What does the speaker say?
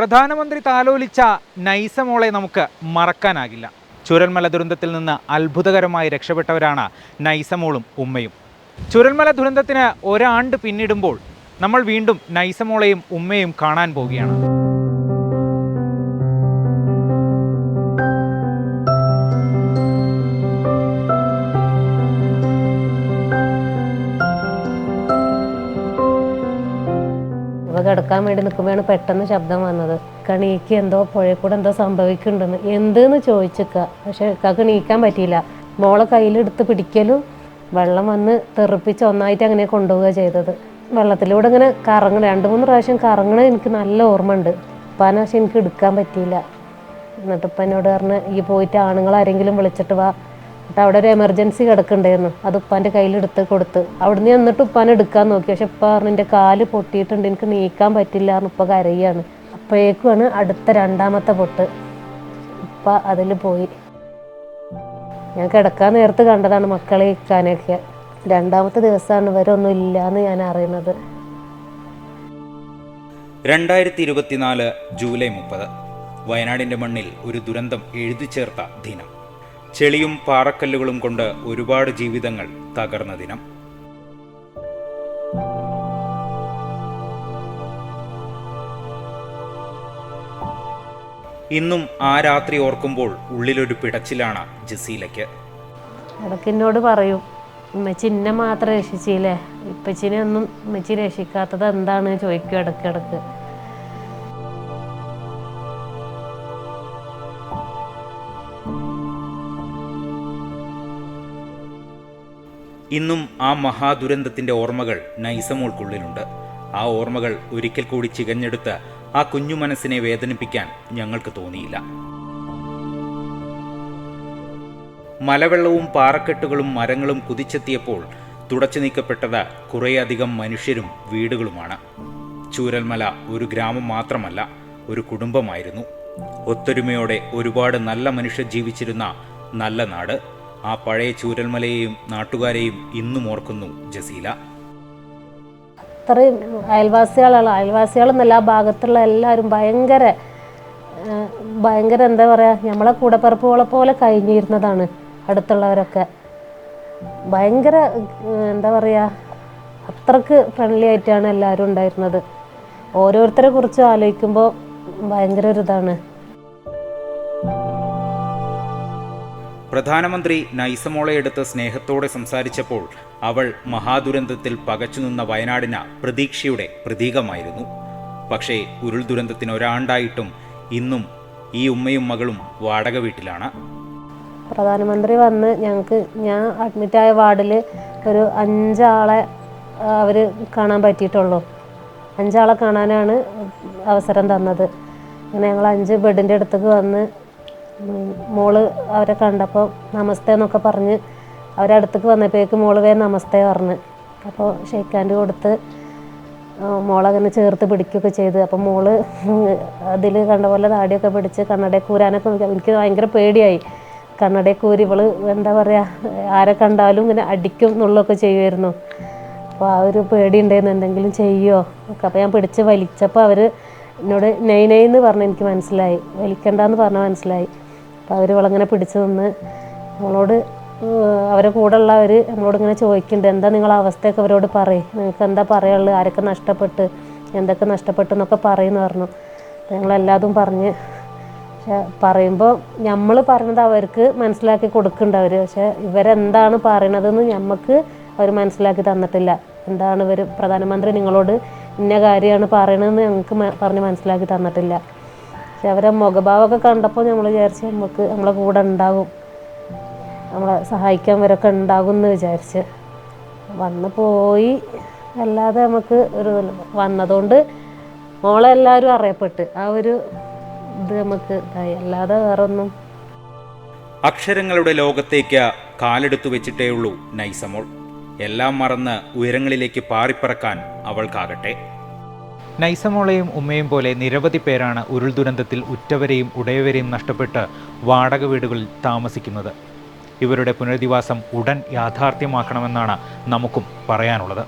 പ്രധാനമന്ത്രി താലോലിച്ച നൈസമോളെ നമുക്ക് മറക്കാനാകില്ല. ചുരൽമല ദുരന്തത്തിൽ നിന്ന് അത്ഭുതകരമായി രക്ഷപ്പെട്ടവരാണ് നൈസമോളും ഉമ്മയും. ചുരൽമല ദുരന്തത്തിന് ഒരാണ്ട് പിന്നിടുമ്പോൾ നമ്മൾ വീണ്ടും നൈസമോളെയും ഉമ്മയും കാണാൻ പോവുകയാണ്. കിടക്കാൻ വേണ്ടി നിൽക്കുമ്പോഴാണ് പെട്ടെന്ന് ശബ്ദം വന്നത്. കണീക്ക് എന്തോ പുഴയിൽ കൂടെ എന്തോ സംഭവിക്കുന്നുണ്ടെന്ന്. എന്തെന്ന് ചോദിച്ചിക്ക. പക്ഷെ കാക്ക് നീക്കാൻ പറ്റിയില്ല. മോളെ കയ്യിലെടുത്ത് പിടിക്കലും വെള്ളം വന്ന് തെറിപ്പിച്ച് ഒന്നായിട്ട് അങ്ങനെ കൊണ്ടുപോവുക ചെയ്തത്. വെള്ളത്തിലൂടെ ഇങ്ങനെ കറങ്ങണ രണ്ട് മൂന്ന് പ്രാവശ്യം കറങ്ങണ എനിക്ക് നല്ല ഓർമ്മ ഉണ്ട് ഉപ്പാനെ പക്ഷെ എനിക്ക് എടുക്കാൻ പറ്റിയില്ല. എന്നിട്ട് ഇപ്പം എന്നോട് പറഞ്ഞ് ഈ പോയിട്ട് ആണുങ്ങൾ ആരെങ്കിലും വിളിച്ചിട്ട് വാ. എന്നിട്ട് അവിടെ ഒരു എമർജൻസി കിടക്കണ്ടായിരുന്നു അത് ഉപ്പാന്റെ കയ്യിലെടുത്ത് കൊടുത്ത്. അവിടുന്ന് എന്നിട്ട് ഉപ്പാൻ എടുക്കാൻ നോക്കി. പക്ഷെ ഉപ്പ പറഞ്ഞു എന്റെ കാൽ പൊട്ടിയിട്ടുണ്ട് എനിക്ക് നീക്കാൻ പറ്റില്ല എന്ന് ഉപ്പ കരയാണ്. അപ്പോഴേക്കുമാണ് അടുത്ത രണ്ടാമത്തെ പൊട്ട്. ഉപ്പ അതിൽ പോയി. ഞാൻ കിടക്കാൻ നേരത്ത് കണ്ടതാണ് മക്കളെ ഇക്കാനൊക്കെ രണ്ടാമത്തെ ദിവസമാണ് ഇവരൊന്നും എന്ന് ഞാൻ അറിയുന്നത്. രണ്ടായിരത്തി ഇരുപത്തിനാല് ജൂലൈ മുപ്പത്. വയനാടിന്റെ മണ്ണിൽ ഒരു ദുരന്തം എഴുതി ചേർത്ത ദിനം. ചെളിയും പാറക്കല്ലുകളും കൊണ്ട് ഒരുപാട് ജീവിതങ്ങൾ തകർന്ന ദിനം. ഇന്നും ആ രാത്രി ഓർക്കുമ്പോൾ ഉള്ളിലൊരു പിടച്ചിലാണ് ജസീലയ്ക്ക്. ഇടയ്ക്ക് എന്നോട് പറയും ഉമ്മച്ചി എന്നെ മാത്രം രക്ഷിച്ചില്ലേ? ഇപ്പച്ചിനെ ഒന്നും ഉമ്മച്ചി രക്ഷിക്കാത്തത് എന്താണ്? ചോദിക്കും ഇടയ്ക്കിടയ്ക്ക്. ഇന്നും ആ മഹാദുരന്തത്തിന്റെ ഓർമ്മകൾ നൈസമോൾക്കുള്ളിലുണ്ട്. ആ ഓർമ്മകൾ ഒരിക്കൽ കൂടി ചികഞ്ഞെടുത്ത് ആ കുഞ്ഞു മനസ്സിനെ വേദനിപ്പിക്കാൻ ഞങ്ങൾക്ക് തോന്നിയില്ല. മലവെള്ളവും പാറക്കെട്ടുകളും മരങ്ങളും കുതിച്ചെത്തിയപ്പോൾ തുടച്ചു നീക്കപ്പെട്ടത് കുറേയധികം മനുഷ്യരും വീടുകളുമാണ്. ചൂരൽമല ഒരു ഗ്രാമം മാത്രമല്ല ഒരു കുടുംബമായിരുന്നു. ഒത്തൊരുമയോടെ ഒരുപാട് നല്ല മനുഷ്യർ ജീവിച്ചിരുന്ന നല്ല നാട്. ആ പഴയ ചൂരൽമലയെയും നാട്ടുകാരെയും ഇന്നും ഓർക്കുന്നു ജസീല. അത്രയും അയൽവാസികളാണ്. അയൽവാസികളെന്നല്ല ആ ഭാഗത്തുള്ള എല്ലാവരും ഭയങ്കര ഭയങ്കര എന്താ പറയുക നമ്മളെ കൂടപ്പിറപ്പുകളെ പോലെ കഴിഞ്ഞിരുന്നതാണ് അടുത്തുള്ളവരൊക്കെ. ഭയങ്കര എന്താ പറയുക അത്രയ്ക്ക് ഫ്രണ്ട്ലി ആയിട്ടാണ് എല്ലാവരും ഉണ്ടായിരുന്നത്. ഓരോരുത്തരെ കുറിച്ച് ആലോചിക്കുമ്പോൾ ഭയങ്കര ഒരു ഇതാണ്. പ്രധാനമന്ത്രി നൈസമോളെ എടുത്ത് സ്നേഹത്തോടെ സംസാരിച്ചപ്പോൾ അവൾ മഹാദുരന്തത്തിൽ പകച്ചുനിന്ന വയനാടിന പ്രതീക്ഷയുടെ പ്രതീകമായിരുന്നു. പക്ഷേ ഉരുൾ ദുരന്തത്തിന് ഒരാണ്ടായിട്ടും ഇന്നും ഈ ഉമ്മയും മകളും വാടക വീട്ടിലാണ്. പ്രധാനമന്ത്രി വന്ന് ഞങ്ങൾക്ക് ഞാൻ അഡ്മിറ്റായ വാർഡിൽ ഒരു അഞ്ചാളെ അവർ കാണാൻ പറ്റിയിട്ടുള്ളൂ. അഞ്ചാളെ കാണാനാണ് അവസരം തന്നത്. അങ്ങനെ ഞങ്ങൾ അഞ്ച് ബെഡിന്റെ അടുത്തേക്ക് വന്ന് മോൾ അവരെ കണ്ടപ്പോൾ നമസ്തേ എന്നൊക്കെ പറഞ്ഞ് അവരടുത്തേക്ക് വന്നപ്പോഴേക്ക് മോൾ വേ നമസ്തേ പറഞ്ഞ്. അപ്പോൾ ഷെയ്ക്കാൻഡ് കൊടുത്ത് മോളങ്ങനെ ചേർത്ത് പിടിക്കുകയൊക്കെ ചെയ്ത്. അപ്പം മോൾ അതിൽ കണ്ട പോലെ താടിയൊക്കെ പിടിച്ച് കണ്ണടയെ കൂരാനൊക്കെ നോക്കി. എനിക്ക് ഭയങ്കര പേടിയായി. കണ്ണടയെ കൂരി ഇവൾ എന്താ പറയുക ആരെ കണ്ടാലും ഇങ്ങനെ അടിക്കും എന്നുള്ളതൊക്കെ ചെയ്യുമായിരുന്നു അപ്പോൾ ആ ഒരു പേടി ഉണ്ടായിരുന്നു എന്തെങ്കിലും ചെയ്യുമോ ഒക്കെ. അപ്പോൾ ഞാൻ പിടിച്ച് വലിച്ചപ്പോൾ അവർ എന്നോട് നെയ് എന്ന് പറഞ്ഞ് എനിക്ക് മനസ്സിലായി. വലിക്കണ്ടെന്ന് പറഞ്ഞാൽ മനസ്സിലായി. അപ്പോൾ അവർ ഇവളങ്ങനെ പിടിച്ചു നിന്ന് നമ്മളോട് അവരെ കൂടെ ഉള്ളവർ നമ്മളോട് ഇങ്ങനെ ചോദിക്കുന്നുണ്ട് എന്താ നിങ്ങളെ അവസ്ഥയൊക്കെ? അവരോട് പറയും നിങ്ങൾക്ക് എന്താ പറയുള്ളൂ ആരൊക്കെ നഷ്ടപ്പെട്ട്? എന്തൊക്കെ നഷ്ടപ്പെട്ടു? എന്നൊക്കെ പറയുന്നു പറഞ്ഞു. അപ്പോൾ ഞങ്ങളെല്ലാതും പറഞ്ഞ് പക്ഷെ പറയുമ്പോൾ നമ്മൾ പറയുന്നത് അവർക്ക് മനസ്സിലാക്കി കൊടുക്കുന്നുണ്ട് അവർ പക്ഷെ ഇവരെന്താണ് പറയണതെന്ന് നമുക്ക് അവർ മനസ്സിലാക്കി തന്നിട്ടില്ല. എന്താണ് ഇവർ പ്രധാനമന്ത്രി നിങ്ങളോട് ഇന്ന കാര്യമാണ് പറയണതെന്ന് ഞങ്ങൾക്ക് പറഞ്ഞ് മനസ്സിലാക്കി തന്നിട്ടില്ല. പക്ഷെ അവരെ മുഖഭാവമൊക്കെ കണ്ടപ്പോൾ നമ്മൾ വിചാരിച്ച് നമുക്ക് നമ്മളെ കൂടെ ഉണ്ടാകും നമ്മളെ സഹായിക്കാൻ വരൊക്കെ ഉണ്ടാകും എന്ന് വിചാരിച്ച്. വന്ന് പോയി. അല്ലാതെ നമുക്ക് ഒരു വന്നതുകൊണ്ട് മോളെല്ലാവരും അറിയപ്പെട്ട്. ആ ഒരു ഇത് നമുക്ക് ഇതായി. അല്ലാതെ വേറെ ഒന്നും അക്ഷരങ്ങളുടെ ലോകത്തേക്ക് കാലെടുത്തു വെച്ചിട്ടേ ഉള്ളൂ നൈസമോൾ എല്ലാം മറന്ന് ഉയരങ്ങളിലേക്ക് പാറിപ്പറക്കാൻ അവൾക്കാകട്ടെ. നൈസമോളെയും ഉമ്മയും പോലെ നിരവധി പേരാണ് ഉരുൾ ദുരന്തത്തിൽ ഉറ്റവരെയും ഉടയവരെയും നഷ്ടപ്പെട്ട് വാടക വീടുകളിൽ താമസിക്കുന്നത്. ഇവരുടെ പുനരധിവാസം ഉടൻ യാഥാർത്ഥ്യമാക്കണമെന്നാണ് നമുക്കും പറയാനുള്ളത്.